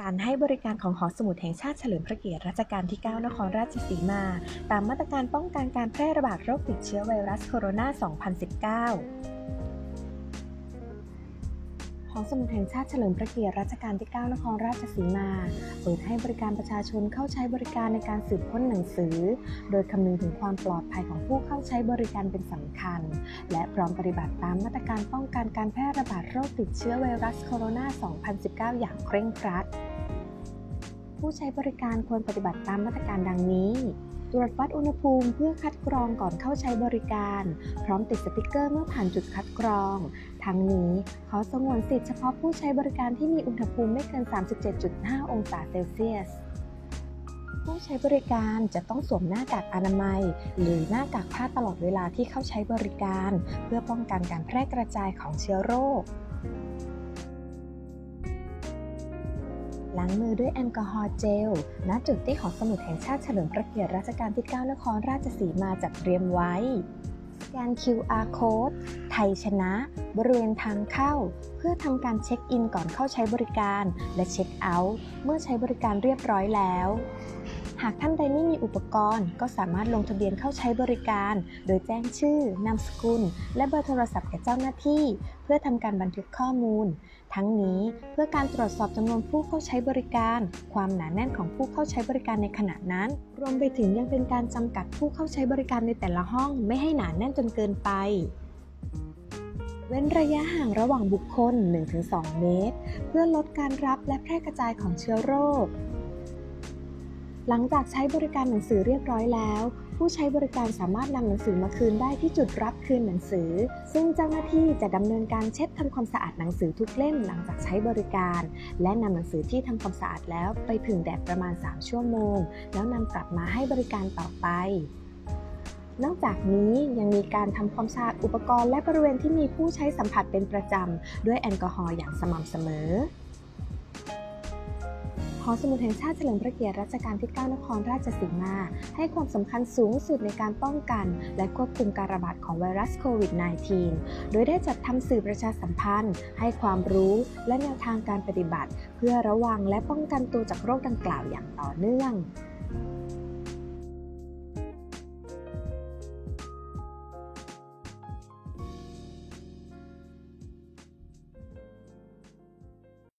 การให้บริการของหอสมุดแห่งชาติเฉลิมพระเกียรติรัชกาลที่ 9 นครราชสีมา ตามมาตรการป้องกันการแพร่ระบาดโรคติดเชื้อไวรัสโคโรนา 2019 อสมุดแห่งชาติเฉลิมพระเกียรติรัชกาลที่ 9 นครราชสีมา เปิดให้บริการประชาชนเข้าใช้บริการในการสืบค้นหนังสือ โดยคำนึงถึงความปลอดภัยของผู้เข้าใช้บริการเป็นสำคัญ และพร้อมปฏิบัติตามมาตรการป้องกันการแพร่ระบาดโรคติดเชื้อไวรัสโคโรนา 2019 อย่างเคร่งครัด ผู้ใช้บริการควรปฏิบัติตามมาตรการดังนี้ ตรวจวัดอุณหภูมิเพื่อคัดกรองก่อนเข้าใช้บริการ พร้อมติดสติกเกอร์เมื่อผ่านจุดคัดกรอง ทั้งนี้ขอสงวนสิทธิเฉพาะผู้ใช้บริการที่มีอุณหภูมิไม่เกิน 37.5 องศาเซลเซียสผู้ใช้บริการจะต้องสวมหน้ากากอนามัย หรือหน้ากากผ้าตลอดเวลาที่เข้าใช้บริการ เพื่อป้องกันการแพร่กระจายของเชื้อโรค ล้างมือด้วยแอลกอฮอล์เจล ณ จุดที่หอสมุดแห่งชาติเฉลิมพระเกียรติรัชกาลที่ 9 นครราชสีมาจัดเตรียมไว้สแกน QR code ไทยชนะ บริเวณทางเข้า เพื่อทำการเช็คอินก่อนเข้าใช้บริการ และเช็คเอาท์เมื่อใช้บริการเรียบร้อยแล้ว หากท่านใดไม่มีอุปกรณ์ ก็สามารถลงทะเบียนเข้าใช้บริการ โดยแจ้งชื่อ นามสกุล และเบอร์โทรศัพท์แก่เจ้าหน้าที่ เพื่อทำการบันทึกข้อมูล ทั้งนี้เพื่อการตรวจสอบจำนวนผู้เข้าใช้บริการ ความหนาแน่นของผู้เข้าใช้บริการในขณะนั้น รวมไปถึงยังเป็นการจำกัดผู้เข้าใช้บริการในแต่ละห้อง ไม่ให้หนาแน่นจนเกินไปเว้นระยะห่างระหว่างบุคคล 1-2 เมตร เพื่อลดการรับและแพร่กระจายของเชื้อโรค หลังจากใช้บริการหนังสือเรียบร้อยแล้ว ผู้ใช้บริการสามารถนำหนังสือมาคืนได้ที่จุดรับคืนหนังสือ ซึ่งเจ้าหน้าที่จะดำเนินการเช็ดทำความสะอาดหนังสือทุกเล่มหลังจากใช้บริการ และนำหนังสือที่ทำความสะอาดแล้วไปผึ่งแดดประมาณ 3 ชั่วโมง แล้วนำกลับมาให้บริการต่อไปนอกจากนี้ยังมีการทำความสะอาดอุปกรณ์และบริเวณที่มีผู้ใช้สัมผัสเป็นประจำ ด้วยแอลกอฮอล์อย่างสม่ำเสมอ หอสมุดแห่งชาติเฉลิมพระเกียรติรัชกาลที่ 9 นครราชสีมา ให้ความสำคัญสูงสุดในการป้องกัน และควบคุมการระบาดของไวรัสโควิด -19 โดยได้จัดทำสื่อประชาสัมพันธ์ ให้ความรู้และแนวทางการปฏิบัติ เพื่อระวังและป้องกันตัวจากโรคดังกล่าวอย่างต่อเนื่อง